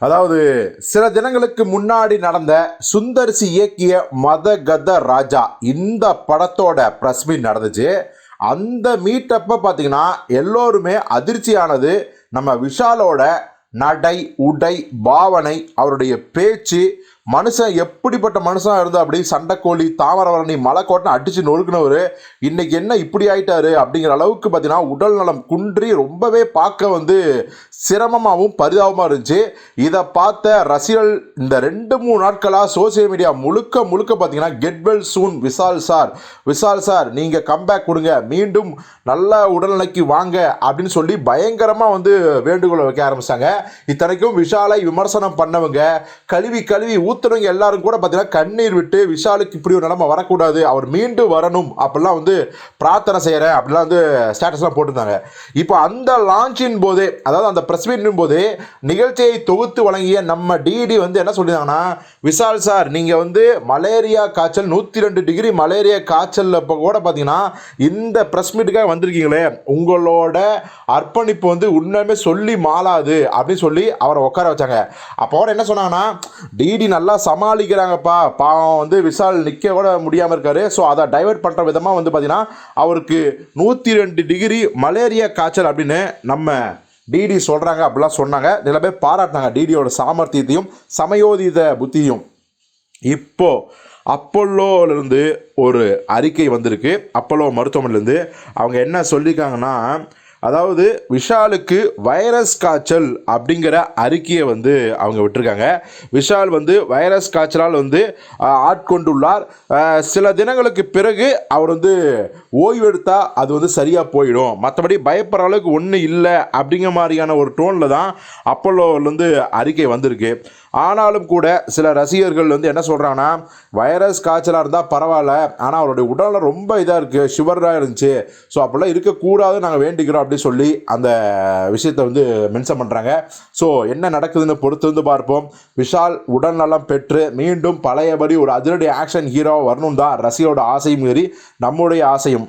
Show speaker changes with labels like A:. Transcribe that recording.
A: அதாவது சில தினங்களுக்கு முன்னாடி நடந்த சுந்தர்சி இயக்கிய மதகத ராஜா இந்த படத்தோட ப்ரெஸ் மீட் நடந்துச்சு. அந்த மீட்டப்ப பார்த்தீங்கன்னா எல்லோருமே அதிர்ச்சியானது. நம்ம விஷாலோட நடை உடை பாவனை அவருடைய பேச்சு மனுஷன் எப்படிப்பட்ட மனுஷனாக இருந்தால் அப்படி சண்டைக்கோழி தாமரவரணி மலைக்கோட்டை அடிச்சு நொறுக்குனவர் இன்னைக்கு என்ன இப்படி ஆயிட்டாரு அப்படிங்கிற அளவுக்கு பார்த்தீங்கன்னா உடல் நலம் குன்றி ரொம்பவே பார்க்க வந்து சிரமமாகவும் பரிதாபமாக இருந்துச்சு. இதை பார்த்த ரசிகர்கள் இந்த ரெண்டு மூணு நாட்களாக சோசியல் மீடியா முழுக்க முழுக்க பார்த்தீங்கன்னா get well soon Vishal sir Vishal sir நீங்கள் கம்பேக் கொடுங்க மீண்டும் நல்ல உடல்நிலைக்கு வாங்க அப்படின்னு சொல்லி பயங்கரமாக வந்து வேண்டுகோளை வைக்க ஆரம்பித்தாங்க இத்தனைக்கும் விஷாலை விமர்சனம் பண்ணவங்க கழுவி கழுவி ஊத்துறவங்க எல்லாரும் கூட பார்த்தீங்கன்னா கண்ணீர் விட்டு விஷாலுக்கு இப்படி ஒரு நிலமை வரக்கூடாது அவர் மீண்டும் வரணும் அப்படிலாம் வந்து பிரார்த்தனை செய்கிறேன் அப்படிலாம் வந்து ஸ்டேட்டஸ்லாம் போட்டிருந்தாங்க. இப்போ அந்த லான்ச்சின் போதே அதாவது அந்த ப்ரெஸ் மீட்டின் போதே நிகழ்ச்சியை தொகுத்து வழங்கிய நம்ம டிடி வந்து என்ன சொல்லியிருந்தாங்கன்னா விஷால் சார் நீங்கள் வந்து மலேரியா காய்ச்சல் நூற்றி ரெண்டு டிகிரி மலேரியா காய்ச்சல் இப்போ கூட பார்த்தீங்கன்னா இந்த ப்ரெஸ் மீட்டுக்காக வந்திருக்கீங்களே உங்களோட அர்ப்பணிப்பு வந்து உண்மையுமே சொல்லி மாளாது அப்படின்னு சொல்லி அவரை உட்கார வச்சாங்க. அப்போ என்ன சொன்னாங்கன்னா டிடி நல்லா நல்லா சமாளிக்கிறாங்கப்பா. பாவம் வந்து விஷால் நிற்க கூட முடியாமல் இருக்காரு. ஸோ அதை டைவர்ட் பண்ணுற விதமாக வந்து பார்த்தீங்கன்னா அவருக்கு நூற்றி ரெண்டு டிகிரி மலேரியா காய்ச்சல் அப்படின்னு நம்ம டிடி சொல்கிறாங்க அப்படிலாம் சொன்னாங்க. சில பேர் பாராட்டினாங்க டிடியோட சாமர்த்தியத்தையும் சமயோதித புத்தியும் இப்போ அப்பல்லோலேருந்து ஒரு அறிக்கை வந்திருக்கு. அப்பல்லோ மருத்துவமனையிலேருந்து அவங்க என்ன சொல்லியிருக்காங்கன்னா அதாவது விஷாலுக்கு வைரஸ் காய்ச்சல் அப்படிங்கிற அறிக்கையை வந்து அவங்க விட்டிருக்காங்க. விஷால் வந்து வைரஸ் காய்ச்சலால் வந்து ஆட்கொண்டுள்ளார். சில தினங்களுக்கு பிறகு அவர் வந்து ஓய்வெடுத்தால் அது வந்து சரியாக போயிடும். மற்றபடி பயப்படுற அளவுக்கு ஒன்றும் இல்லை அப்படிங்கிற மாதிரியான ஒரு டோனில் தான் அப்போலோலேருந்து அறிக்கை வந்திருக்கு. ஆனாலும் கூட சில ரசிகர்கள் வந்து என்ன சொல்கிறாங்கன்னா வைரஸ் காய்ச்சலாக இருந்தால் பரவாயில்ல ஆனால் அவருடைய உடலில் ரொம்ப இதாக இருக்குது ஷுகராக இருந்துச்சு. ஸோ அப்படிலாம் இருக்கக்கூடாது நாங்கள் வேண்டிக்கிறோம் அப்படின்னு சொல்லி அந்த விஷயத்தை வந்து மென்ஷன் பண்ணுறாங்க ஸோ என்ன நடக்குதுன்னு பொறுத்து வந்து பார்ப்போம். விஷால் உடல் நலம் பெற்று மீண்டும் பழையபடி ஒரு அதிரடி ஆக்ஷன் ஹீரோவாக வரணும் தான் ரசிகரோட ஆசையும் மீறி நம்முடைய ஆசையும்.